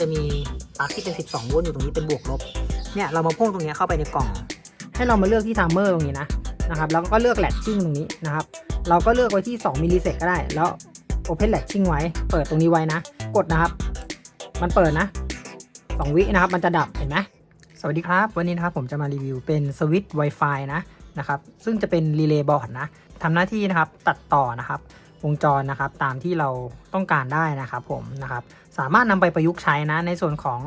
จะมีปลั๊กที่เป็น 12 โวลต์อยู่ตรงนี้เป็นบวกลบ เนี่ยเรามาพ่วงตรงนี้เข้าไปในกล่อง ให้เรามาเลือกที่ไทม์เมอร์ตรงนี้นะนะครับแล้วก็เลือกแล t ชิ่งตรงนี้นะครับ เราก็เลือกไว้ที่ 2 มิลลิเซกก็ได้ แล้ว Open Latching ไว้ เปิดตรงนี้ไว้นะ กดนะครับ มันเปิดนะ 2 วินะครับ มันจะดับเห็นไหมสวัสดีครับ วันนี้นะครับผมจะมารีวิวเป็นสวิตช์ Wi-Fi นะนะครับ ซึ่งจะเป็นรีเลย์บอร์ดนะทำหน้าที่นะครับตัดต่อนะครับ วงจรนะครับตามที่เราต้องการได้นะครับผมนะครับสามารถนำไปประยุกต์ใช้นะในส่วนของ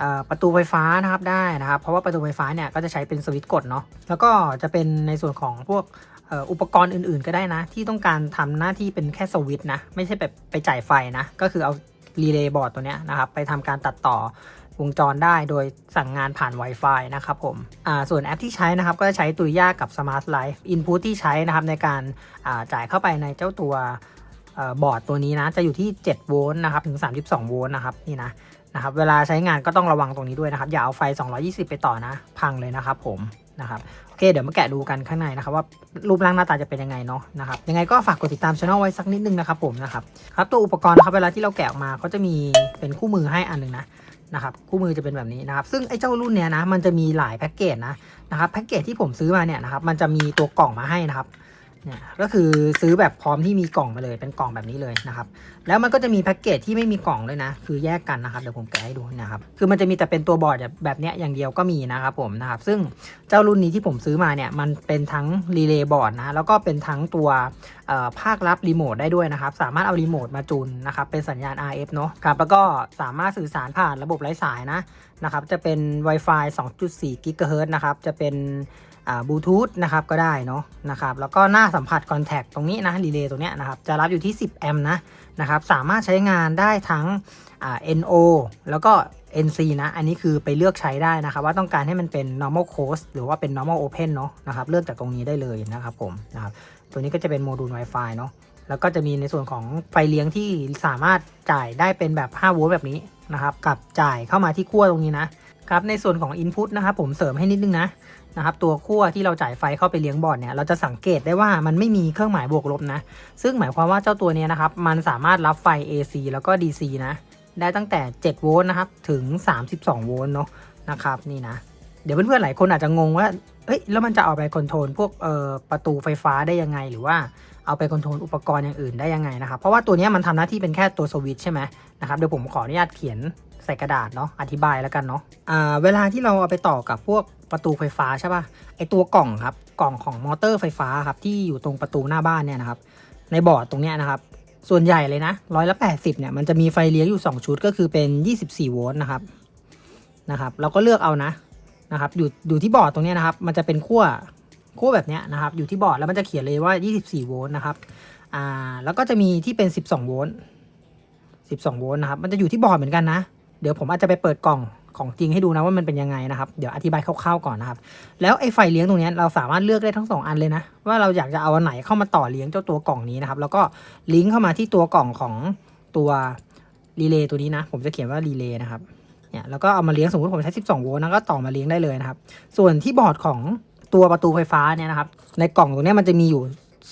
ออประตูไฟฟ้านะครับได้นะครับเพราะว่าประตูไฟฟ้าเนี่ยก็จะใช้เป็นสวิตช์กดเนาะแล้วก็จะเป็นในส่วนของพวกอ,อ,อุปกรณ์อื่นๆ ก็ได้นะ ที่ต้องการทำหน้าที่เป็นแค่สวิตช์นะไม่ใช่แบบไปจ่ายไฟนะก็คือเอารีเลย์บอร์ดตัวเนี้ยนะครับไปทำการตัดต่อ วงจรได้โดยสั่งงานผ่าน Wi-Fi นะครับผมส่วนแอปที่ใช้นะครับก็จะใช้ตุยยากับ Smart Life Input ที่ใช้นะครับในการาจ่ายเข้าไปในเจ้าตัวอบอร์ดตัวนี้นะจะอยู่ที่ 7 โวลต์นะครับถึง 32 โวลต์นะครับนี่นะนะครับเวลาใช้งานก็ต้องระวังตรงนี้ด้วยนะครับอย่าเอาไฟ 220 ไปต่อนะ พังเลยนะครับผมนะครับโอเคเดี๋ยวมาแกะดูกันข้างในนะครับว่ารูปร่างหน้าตาจะเป็นยังไงเนาะนะครับยังไงก็ฝากกดติดตามช่องไว้สักนิดนึงนะครับผมนะครับครับตัวอุปกรณ์นะครับเวลาที่เราแกะออกมาเขาจะมีเป็นคู่มือให้อันนึงนะ นะครับคู่มือจะเป็นแบบนี้นะครับ ซึ่งไอ้เจ้ารุ่นเนี้ยนะมันจะมีหลายแพ็กเกจนะนะครับแพ็กเกจที่ผมซื้อมาเนี่ยนะครับมันจะมีตัวกล่องมาให้นะครับ เนี่ยก็คือซื้อแบบพร้อมที่มีกล่องมาเลยเป็นกล่องแบบนี้เลยนะครับ แล้วมันก็จะมีแพ็กเกจที่ไม่มีกล่องด้วยนะ คือแยกกันนะครับเดี๋ยวผมแกะให้ดูนะครับคือมันจะมีแต่เป็นตัวบอร์ดแบบเนี้ยอย่างเดียวก็มีนะครับผมนะครับซึ่งเจ้ารุ่นนี้ที่ผมซื้อมาเนี่ยมันเป็นทั้งรีเลย์บอร์ดนะแล้วก็เป็นทั้งตัวภาครับรีโมทได้ด้วยนะครับสามารถเอารีโมทมาจูนนะครับเป็นสัญญาณ RF เนาะครับแล้วก็สามารถสื่อสารผ่านระบบไร้สายนะนะครับจะเป็น Wi-Fi 2.4 GHz นะครับจะเป็น บลูทูธนะครับก็ได้เนาะนะครับแล้วก็หน้าสัมผัสคอนแทคตรงนี้นะรีเลย์ตรงเนี้ยนะครับจะรับอยู่ที่ 10 แอมป์นะนะครับสามารถใช้งานได้ทั้ง NO แล้วก็ NC นะ อันนี้คือไปเลือกใช้ได้นะครับ ว่าต้องการให้มันเป็น normal close หรือว่าเป็น normal open เนาะนะครับเลือกจากตรงนี้ได้เลยนะครับผมนะครับตัวนี้ก็จะเป็นโมดูล Wi-Fi เนาะแล้วก็จะมีในส่วนของไฟเลี้ยงที่สามารถจ่ายได้เป็นแบบ5โวลต์แบบนี้นะครับกับจ่ายเข้ามาที่ขั้วตรงนี้นะ ครับในส่วนของ Input นะครับผมเสริมให้นิดนึงนะนะครับตัวขั้วที่เราจ่ายไฟเข้าไปเลี้ยงบอร์ดเนี่ยเราจะสังเกตได้ว่ามันไม่มีเครื่องหมายบวกลบนะ ซึ่งหมายความว่าเจ้าตัวเนี้ยนะครับมันสามารถรับไฟ AC แล้วก็ DC นะได้ตั้งแต่ 7 โวลต์นะครับถึง 32 โวลต์เนาะนะครับนี่นะ เดี๋ยวเพื่อนๆหลายคนอาจจะงงว่าเอ้ยแล้วมันจะเอาไปคอนโทรลพวกเอ่อประตูไฟฟ้าได้ยังไงหรือว่าเอาไปคอนโทรลอุปกรณ์อย่างอื่นได้ยังไงนะครับเพราะว่าตัวนี้มันทำหน้าที่เป็นแค่ตัวสวิตช์ใช่ไหมนะครับเดี๋ยวผมขออนุญาตเขียน ใส่กระดาษเนาะอธิบายแล้วกันเนาะอ่าเวลาที่เราเอาไปต่อกับพวกประตูไฟฟ้าใช่ป่ะไอตัวกล่องครับกล่องของมอเตอร์ไฟฟ้าครับที่อยู่ตรงประตูหน้าบ้านเนี่ยนะครับในบอร์ดตรงเนี้ยนะครับส่วนใหญ่เลยนะร้อยละแปดสิบเนี่ยมันจะมีไฟเลี้ยงอยู่ 2 ชุดก็คือเป็น 24 โวลต์นะครับนะครับเราก็เลือกเอานะนะครับอยู่อยู่ที่บอร์ดตรงเนี้ยนะครับ มันจะเป็นขั้วขั้วแบบเนี้ยนะครับอยู่ที่บอร์ดแล้วมันจะเขียนเลยว่า 24 โวลต์นะครับอ่าแล้วก็จะมีที่เป็น 12 โวลต์12 โวลต์นะครับมันจะอยู่ที่บอร์ดเหมือนกันนะ เดี๋ยวผมอาจจะไปเปิดกล่องของจริงให้ดูนะว่ามันเป็นยังไงนะครับ เดี๋ยวอธิบายคร่าวๆก่อนนะครับ แล้วไอ้ไฟเลี้ยงตรงนี้เราสามารถเลือกได้ทั้งสองอันเลยนะ ว่าเราอยากจะเอาอันไหนเข้ามาต่อเลี้ยงเจ้าตัวกล่องนี้นะครับ แล้วก็ลิงก์เข้ามาที่ตัวกล่องของตัวรีเลย์ตัวนี้นะ ผมจะเขียนว่ารีเลย์นะครับ เนี่ย แล้วก็เอามาเลี้ยงสมมติผมใช้ 12 โวลต์นะก็ต่อมาเลี้ยงได้เลยนะครับ ส่วนที่บอร์ดของตัวประตูไฟฟ้าเนี่ยนะครับ ในกล่องตรงนี้มันจะมีอยู่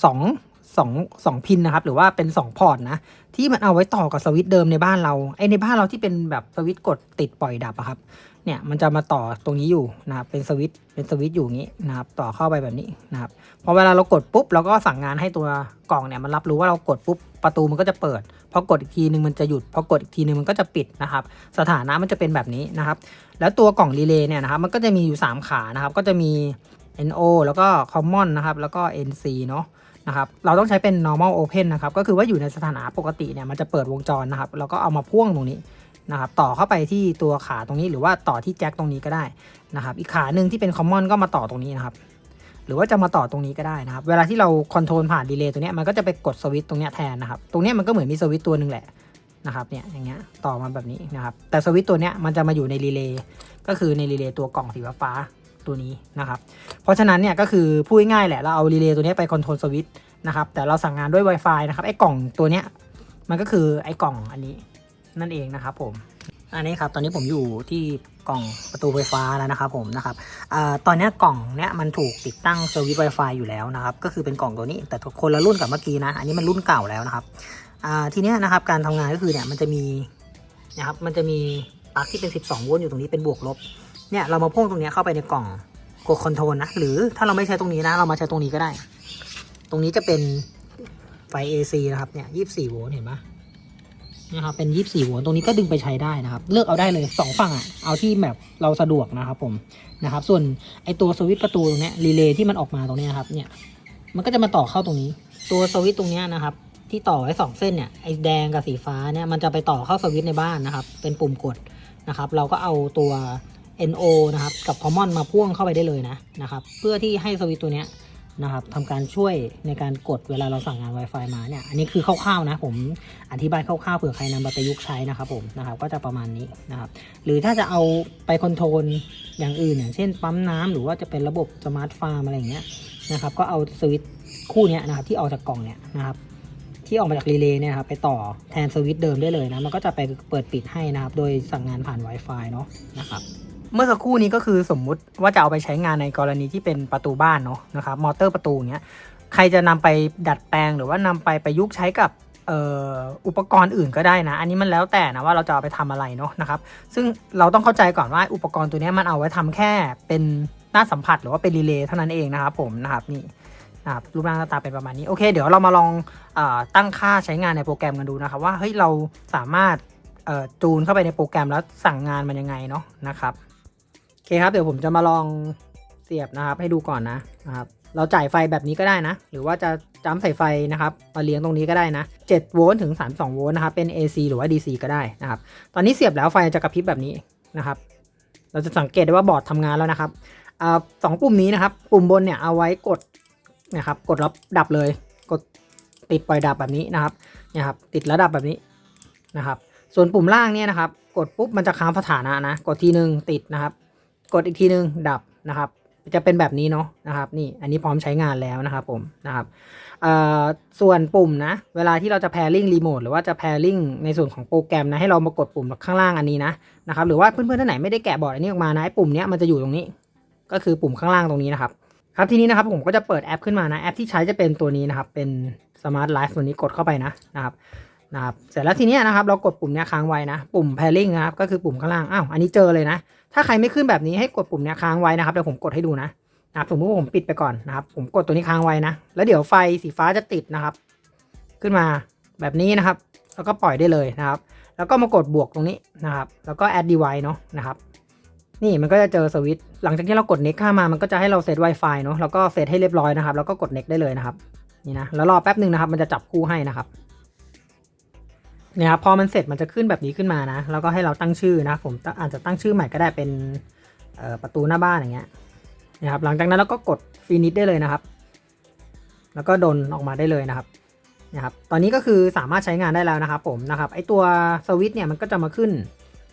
2 2 2พินนะครับ หรือว่าเป็น 2 พอร์ตนะ ที่มันเอาไว้ต่อกับสวิตช์เดิมในบ้านเราไอในบ้านเราที่เป็นแบบสวิตช์กดติดปล่อยดับอะครับ เนี่ยมันจะมาต่อตรงนี้อยู่นะครับ เป็นสวิตช์เป็นสวิตช์อยู่อย่างนี้นะครับ ต่อเข้าไปแบบนี้นะครับ พอเวลาเรากดปุ๊บเราก็สั่งงานให้ตัวกล่องเนี่ยมันรับรู้ว่าเรากดปุ๊บประตูมันก็จะเปิด พอกดอีกทีนึงมันจะหยุด พอกดอีกทีนึงมันก็จะปิดนะครับ สถานะมันจะเป็นแบบนี้นะครับ แล้วตัวกล่องรีเลย์เนี่ยนะครับมันก็จะมีอยู่ 3 ขานะครับ ก็จะมี NO แล้วก็ Common นะครับ แล้วก็ NC เนาะ นะครับเราต้องใช้เป็น normal open นะครับก็คือว่าอยู่ในสถานะปกติเนี่ยมันจะเปิดวงจรนะครับแล้วก็เอามาพ่วงตรงนี้นะครับต่อเข้าไปที่ตัวขาตรงนี้หรือว่าต่อที่แจ็คตรงนี้ก็ได้นะครับอีกขาหนึ่งที่เป็น common ก็มาต่อตรงนี้นะครับหรือว่าจะมาต่อตรงนี้ก็ได้นะครับเวลาที่เราคอนโทรลผ่านดีเลย์ตัวนี้มันก็จะไปกดสวิตช์ตรงนี้แทนนะครับตรงนี้มันก็เหมือนมีสวิตช์ตัวหนึ่งแหละนะครับเนี่ยอย่างเงี้ยต่อมาแบบนี้นะครับแต่สวิตช์ตัวเนี้ยมันจะมาอยู่ในรีเลย์ก็คือในรีเลย์ตัวกล่องสีฟ้า ตัวนี้นะครับเพราะฉะนั้นเนี่ยก็คือพูดง่ายๆแหละเราเอารีเลย์ตัวนี้ไปคอนโทรลสวิตช์นะครับแต่เราสั่งงานด้วย Wi-Fi นะครับไอ้กล่องตัวเนี้ยมันก็คือไอ้กล่องอันนี้นั่นเองนะครับผมอันนี้ครับตอนนี้ผมอยู่ที่กล่องประตูไฟฟ้าแล้วนะครับผมนะครับอตอนนี้กล่องเนี้ยมันถูกติดตั้งสวิตช์ Wi-Fi อยู่แล้วนะครับก็คือเป็นกล่องตัวนี้แต่คนละรุ่นกับเมื่อกี้นะอันนี้มันรุ่นเก่าแล้วนะครับทีเนี้ยนะครับการทำงานก็คือเนี่ยมันจะมีนะครับมันจะมีปลั๊กที่เป็น 12 โวลต์อยู่ตรงนี้เป็นบวกลบ เนี่ยเรามาพ่วงตรงนี้เข้าไปในกล่องกดคอนโทรลนะ หรือถ้าเราไม่ใช้ตรงนี้นะ เรามาใช้ตรงนี้ก็ได้ ตรงนี้จะเป็นไฟ AC นะครับเนี่ย24โวลต์เห็นปะนะครับเป็น24โวลต์ตรงนี้ก็ดึงไปใช้ได้นะครับ เลือกเอาได้เลย2ฝั่งอะเอาที่แบบเราสะดวกนะครับผมนะครับ ส่วนไอตัวสวิตช์ประตูตรงนี้รีเลย์ที่มันออกมาตรงนี้ยครับเนี่ยมันก็จะมาต่อเข้าตรงนี้ ตัวสวิตช์ตรงนี้นะครับ ที่ต่อไว้สองเส้นเนี่ยไอแดงกับสีฟ้าเนี่ยมันจะไปต่อเข้าสวิตช์ในบ้านนะครับ เป็นปุ่มกดนะครับ เราก็เอาตัว NO นะครับกับ Common มาพ่วงเข้าไปได้เลยนะนะครับเพื่อที่ให้สวิตตัวเนี้ยนะครับทำการช่วยในการกดเวลาเราสั่งงาน Wi-Fi มาเนี่ยอันนี้คือคร่าวๆนะผมอธิบายคร่าวๆเผื่อใครนำมาประยุกต์ใช้นะครับผมนะครับก็จะประมาณนี้นะครับหรือถ้าจะเอาไปคอนโทรลอย่างอื่น อย่างเช่นปั๊มน้ำหรือว่าจะเป็นระบบสมาร์ทฟาร์มอะไรอย่างเงี้ยนะครับก็เอาสวิตคู่เนี้ยนะครับที่ออกจากกล่องเนี่ยนะครับที่ออกมาจากรีเลย์เนี่ยนะครับไปต่อแทนสวิตช์เดิมได้เลยนะมันก็จะไปเปิดปิดให้นะครับโดยสั่งงานผ่าน Wi-Fi เนาะนะครับ เมื่อสักครู่นี้ก็คือสมมุติว่าจะเอาไปใช้งานในกรณีที่เป็นประตูบ้านเนาะนะครับมอเตอร์ประตูเนี้ยใครจะนำไปดัดแปลงหรือว่านำไปประยุกต์ใช้กับอ,อ,อุปกรณ์อื่นก็ได้นะ อันนี้มันแล้วแต่นะว่าเราจะเอาไปทำอะไรเนาะนะครับ ซึ่งเราต้องเข้าใจก่อนว่าอุปกรณ์ตัวนี้มันเอาไว้ทำแค่เป็นหน้าสัมผัสหรือว่าเป็นรีเลย์เท่านั้นเองนะครับผมนะครับนี่นะครับรูปร่างหน้าตาเป็นประมาณนี้โอเค เดี๋ยวเรามาลองออตั้งค่าใช้งานในโปรแกรมกันดูนะครับว่าเฮ้ยเราสามารถจูนเข้าไปในโปรแกรมแล้วสั่งงานมันยังไงเนาะนะครับ เคครับเดี๋ยวผมจะมาลองเสียบนะครับ ให้ดูก่อนนะนะครับ เราจ่ายไฟแบบนี้ก็ได้นะ หรือว่าจะจ้ำใส่ไฟนะครับมาเลี้ยงตรงนี้ก็ได้นะ7โวลต์ถึง 32โวลต์นะครับเป็น AC หรือว่า DC ก็ได้นะครับ ตอนนี้เสียบแล้วไฟจะกระพริบแบบนี้นะครับ เราจะสังเกตได้ว่าบอร์ดทำงานแล้วนะครับอสองปุ่มนี้นะครับ ปุ่มบนเนี่ยเอาไว้กดนะครับ กดแล้วดับเลย กดติดปล่อยดับแบบนี้นะครับเนี่ยครับ ติดแล้วดับแบบนี้นะครับ ส่วนปุ่มล่างเนี่ยนะครับ กดปุ๊บมันจะค้างสถานะนะ กดทีหนึ่งติดนะครับ กดอีกทีนึงดับนะครับ จะเป็นแบบนี้เนาะนะครับนี่อันนี้พร้อมใช้งานแล้วนะครับผมนะครับส่วนปุ่มนะ เวลาที่เราจะ pairing remote หรือว่าจะ pairing ในส่วนของโปรแกรมนะให้เรามากดปุ่มข้างล่างอันนี้นะนะครับหรือว่าเพื่อนๆท่านไหนไม่ได้แกะบอร์ดอันนี้ออกมานะไอ้ปุ่มเนี้ยมันจะอยู่ตรงนี้ ก็คือปุ่มข้างล่างตรงนี้นะครับครับทีนี้นะครับผมก็จะเปิดแอปขึ้นมานะแอปที่ใช้จะเป็นตัวนี้นะครับเป็น Smart Life ตัวนี้กดเข้าไปนะนะครับ นะครับเสร็จแล้วทีนี้นะครับเรากดปุ่มเนี้ยค้างไว้นะปุ่ม pairing นะครับก็คือปุ่มข้างล่างอ้าวอันนี้เจอเลยนะ ถ้าใครไม่ขึ้นแบบนี้ให้กดปุ่มเนี้ยค้างไว้นะครับเดี๋ยวผมกดให้ดูนะนะครับสมมติว่าผมปิดไปก่อนนะครับ ผมกดตัวนี้ค้างไว้นะ แล้วเดี๋ยวไฟสีฟ้าจะติดนะครับ ขึ้นมาแบบนี้นะครับ แล้วก็ปล่อยได้เลยนะครับ แล้วก็มากดบวกตรงนี้นะครับ แล้วก็ add device เนาะนะครับ นี่มันก็จะเจอสวิตช์หลังจากที่เรากด next ข้ามมามันก็จะให้เราเซต Wi-Fi เนาะแล้วก็เซตให้เรียบร้อยนะครับ แล้วก็กด next ได้เลยนะครับนี่นะแล้วรอแป๊บหนึ่งนะครับ มันจะจับคู่ให้นะครับ นี่ยครับพอมันเสร็จมันจะขึ้นแบบนี้ขึ้นมานะ แล้วก็ให้เราตั้งชื่อนะผมอาจจะตั้งชื่อใหม่ก็ได้เป็นประตูหน้าบ้านอย่างเงี้ยนะครับหลังจากนั้นเราก็กดฟินิชได้เลยนะครับ แล้วก็ดนออกมาได้เลยนะครับนะครับ ตอนนี้ก็คือสามารถใช้งานได้แล้วนะครับ ผมนะครับไอตัวสวิตช์เนี่ยมันก็จะมาขึ้น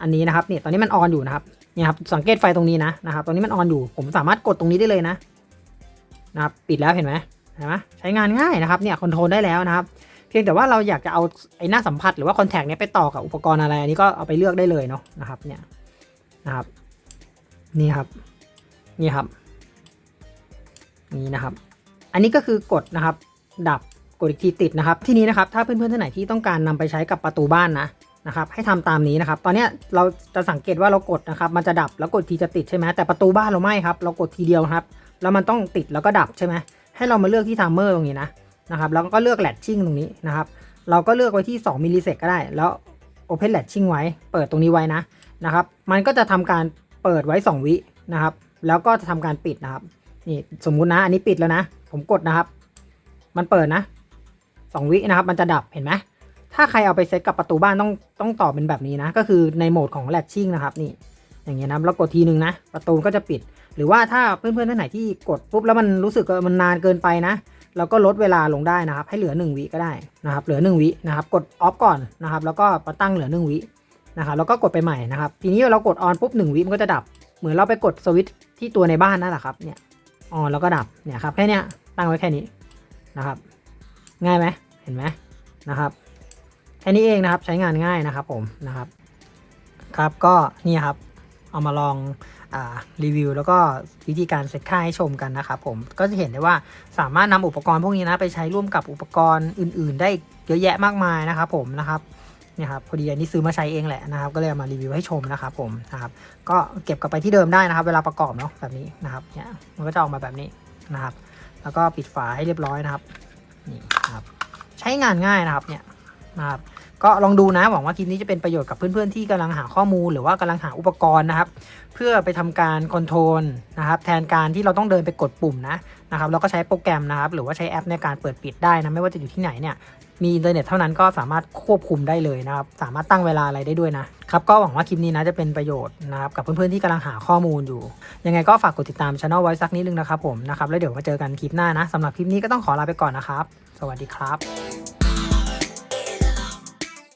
อันนี้นะครับเนี่ยตอนนี้มันออนอยู่นะครับเนี่ยครับสังเกตไฟตรงนี้นะนะครับตรงนี้มันออนอยู่ ผมสามารถกดตรงนี้ได้เลยนะนะครับ ปิดแล้วเห็นไหมเห็นไหมใช้งานง่ายนะครับเนี่ยคอนโทรลได้แล้วนะครับ พียงแต่ว่าเราอยากจะเอาไอ้หน้าสัมผัสหรือว่าคอนแทคเนี้ยไปต่อกับอุปกรณ์อะไรอันนี้ก็เอาไปเลือกได้เลยเนาะนะครับเนี่ยนะครับนี่ครับนี่ครับนี่นะครับ อันนี้ก็คือกดนะครับ ดับกดอีกทีติดนะครับ ที่นี้นะครับถ้าเพื่อนๆท่านไหนที่ต้องการนำไปใช้กับประตูบ้านนะนะครับให้ทำตามนี้นะครับ ตอนนี้เราจะสังเกตว่าเรากดนะครับ มันจะดับแล้วกดทีจะติดใช่ไหมแต่ประตูบ้านเราไม่ครับ เรากดทีเดียวครับ แล้วมันต้องติดแล้วก็ดับใช่ไหมให้เรามาเลือกที่ไทม์เมอร์ตรงนี้นะ นะครับแล้วก็เลือกแลทชิ่งตรงนี้นะครับเราก็เลือกไว้ที่ 2 มิลลิเซกก็ได้ แล้ว Open Latching ไว้ เปิดตรงนี้ไว้นะนะครับ มันก็จะทำการเปิดไว้ 2 วินะครับ แล้วก็จะทำการปิดนะครับ นี่สมมุตินะ อันนี้ปิดแล้วนะ ผมกดนะครับ มันเปิดนะ 2 วินะครับ มันจะดับ เห็นไหม ถ้าใครเอาไปเซตกับประตูบ้านต้องต้องต่อเป็นแบบนี้นะ ก็คือในโหมดของ Latching นะครับ นี่ อย่างเงี้ยนะแล้วกดทีนึงนะ ประตูก็จะปิด หรือว่าถ้าเพื่อนๆท่านไหนที่กดปุ๊บแล้วมันรู้สึกมันนานเกินไปนะ เราก็ลดเวลาลงได้นะครับ ให้เหลือ 1 วิก็ได้นะครับ เหลือ 1 วินะครับ กดออฟก่อนนะครับ แล้วก็มาตั้งเหลือ 1 วินะครับแล้วก็กดไปใหม่นะครับ ทีนี้เรากดออนปุ๊บ1วิมันก็จะดับ เหมือนเราไปกดสวิตช์ที่ตัวในบ้านนั่นแหละครับเนี่ยออนแล้วก็ดับเนี่ยครับแค่นี้ตั้งไว้แค่นี้นะครับ ง่ายไหมเห็นไหมนะครับแค่นี้เองนะครับใช้งานง่ายนะครับผมนะครับ ครับก็นี่ครับเอามาลอง รีวิว แล้วก็วิธีการเซตค่าให้ชมกันนะครับผมก็จะเห็นได้ว่าสามารถนำอุปกรณ์พวกนี้นะไปใช้ร่วมกับอุปกรณ์อื่น ๆ ได้เยอะแยะมากมายนะครับผมนะครับนี่ครับพอดีอันนี้ซื้อมาใช้เองแหละนะครับ ก็เลยามารีวิวให้ชมนะครับผมนะครับ ก็เก็บกลับไปที่เดิมได้นะครับ เวลาประกอบเนาะแบบนี้นะครับเนี่ยมันก็จะออกมาแบบนี้นะครับ แล้วก็ปิดฝาให้เรียบร้อยนะครับนี่นะครับ ใช้งานง่ายนะครับเนี่ยนะครับ ก็ลองดูนะ หวังว่าคลิปนี้จะเป็นประโยชน์กับเพื่อนๆที่กำลังหาข้อมูล หรือว่ากำลังหาอุปกรณ์นะครับ เพื่อไปทำการคอนโทรลนะครับ แทนการที่เราต้องเดินไปกดปุ่มนะนะครับเราก็ใช้โปรแกรมนะครับ หรือว่าใช้แอปในการเปิดปิดได้นะไม่ว่าจะอยู่ที่ไหนเนี่ยมีอินเทอร์เน็ตเท่านั้นก็สามารถควบคุมได้เลยนะครับ สามารถตั้งเวลาอะไรได้ด้วยนะครับ ก็หวังว่าคลิปนี้นะจะเป็นประโยชน์นะครับ กับเพื่อนๆที่กำลังหาข้อมูลอยู่ ยังไงก็ฝากกดติดตามช anel ไว้สักนิดนึงนะครับผมนะครับ แล้วเดี๋ยวมาเจอกันคลิปหน้านะสำหรับคลิปนี้ก็ต้องขอลาไปก่อนนะครับ สวัสดีครับ